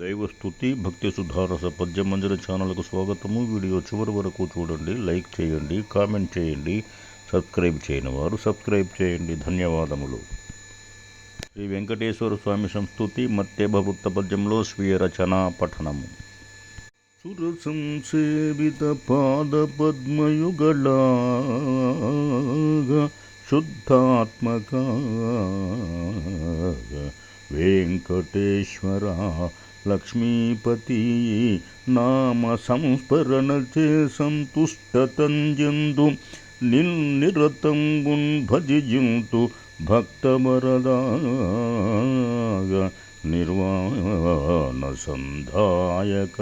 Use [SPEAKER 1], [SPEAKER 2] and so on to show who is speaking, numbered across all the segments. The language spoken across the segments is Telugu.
[SPEAKER 1] దైవస్థుతి భక్తి సుధారస పద్యమంజర ఛానల్కు స్వాగతము. వీడియో చివరి వరకు చూడండి లైక్ చేయండి కామెంట్ చేయండి సబ్స్క్రైబ్ చేయని వారు సబ్స్క్రైబ్ చేయండి. ధన్యవాదములు. శ్రీ వెంకటేశ్వర స్వామి సంస్థుతి మత్తేభ పద్యంలో స్వీయ రచన పఠనము. సురసంసేవిత పాద పద్మయుగళాగా శుద్ధాత్మక వెంకటేశ్వర లక్ష్మీపతి నామ సంస్మరణ చే సంతుష్టతంజందు నిన్నిరతంబున్ భజింతు భక్తవరదాగ నిర్వాణ సంధాయక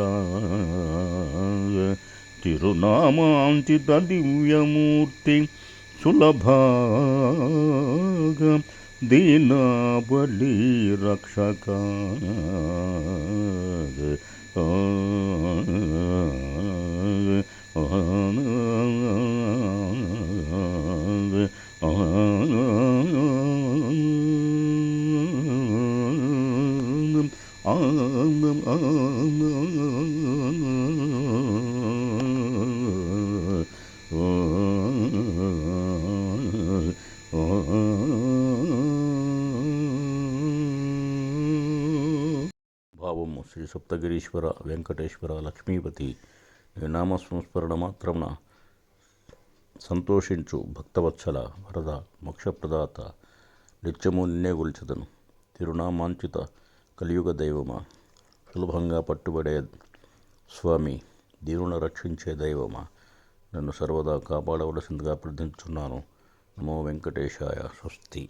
[SPEAKER 1] తిరునామాంచిత దివ్యమూర్తి సులభాగ दीनावली रक्षक। Oh భావము శ్రీ సప్తగిరీశ్వర వెంకటేశ్వర లక్ష్మీపతి నామ సంస్మరణ మాత్రమున సంతోషించు భక్తవత్సల వరద మోక్షప్రదాత నిత్యము నిన్నే గొల్చెదను తిరునామాంచిత కలియుగ దైవమా సులభంగా పట్టుబడే స్వామి దీనులను రక్షించే దైవమా నన్ను సర్వదా కాపాడవలసిందిగా ప్రార్థించున్నాను నమో వెంకటేశాయ స్వస్తి.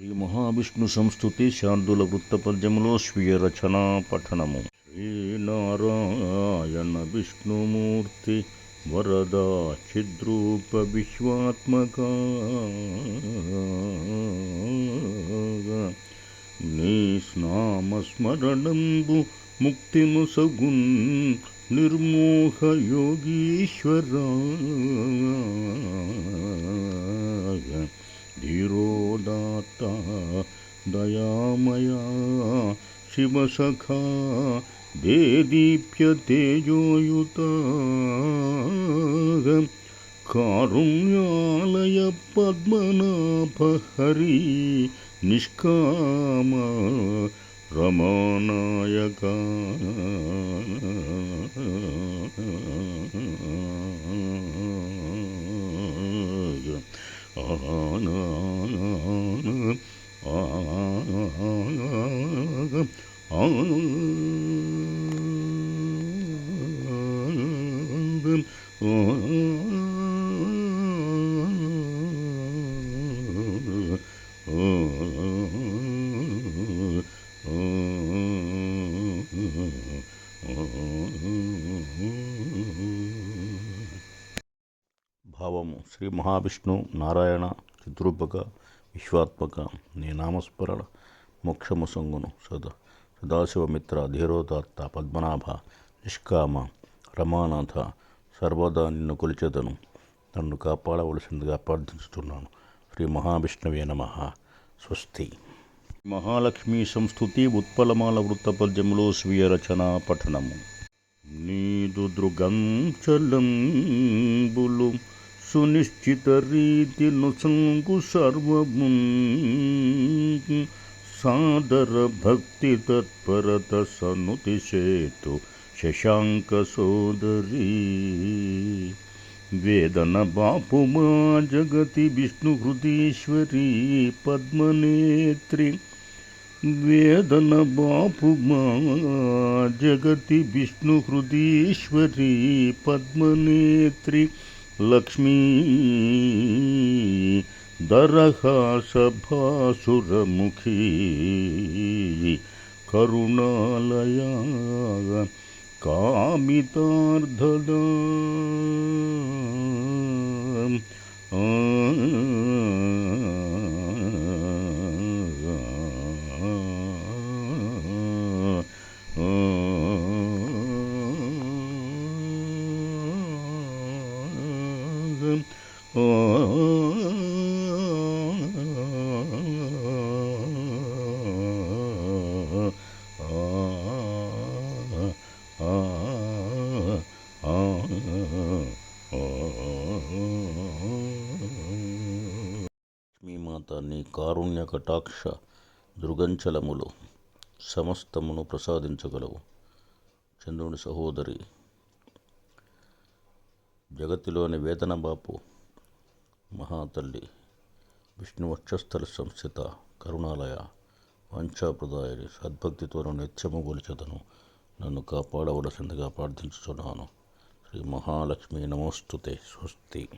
[SPEAKER 1] శ్రీ మహావిష్ణు సంస్థుతి శార్దుల వృత్తపద్యములో స్వీయ రచనా పఠనము. శ్రీనారాయణ విష్ణుమూర్తి వరదా చిద్రూప విశ్వాత్మక నీ స్నామస్మరణంబు ముక్తిను సగున్ నిర్మోహ యోగీశ్వర धीरोदाता दयामया शिवसखा देदीप्यतेजोयुता कारुण्यालय पद्मनाभहरी निष्काम रमानायका భావము శ్రీ మహావిష్ణు నారాయణ చిద్రూపక విశ్వాత్మక నీ నామస్మరణ మోక్షము సంగును సదా సదాశివమిత్ర ధీరోదాత్త పద్మనాభ నిష్కామ రమానాథ సర్వదా నిన్ను కొలిచెదను. నన్ను కాపాడవలసిందిగా ప్రార్థించుతున్నాను శ్రీ మహావిష్ణువే నమ. స్వస్తి. మహాలక్ష్మి సంస్థుతి ఉత్పలమాల వృత్తపద్యములో స్వీయ రచన పఠనము. నీదు దృగం చలంబులు సునిశ్చిత రీతి నుసంగు సర్వము సాదర భక్తి తత్పరత సనుతి సేతు శశాంక సోదరి. వేదన బాపుమా జగతి విష్ణు హృదీశ్వరి పద్మనేత్రి. వేదన బాపుమా జగతి విష్ణు హృదీశ్వరి పద్మనేత్రి. లక్ష్మీ దరహాసభాసురముఖీ కరుణాలయా కామితార్థద మాత నీ కారుణ్య కటాక్ష దృగంచలములు సమస్తమును ప్రసాదించగలవు. చంద్రుని సహోదరి జగతిలోని వేదన బాపు మహాతల్లి విష్ణు వక్షస్థల సంస్థిత కరుణాలయ వంచాప్రదాయని సద్భక్తితో నిత్యము గొలిచదను. నన్ను కాపాడవలసిందిగా ప్రార్థించుచున్నాను. శ్రీ మహాలక్ష్మి నమోస్తుతే స్వస్తి.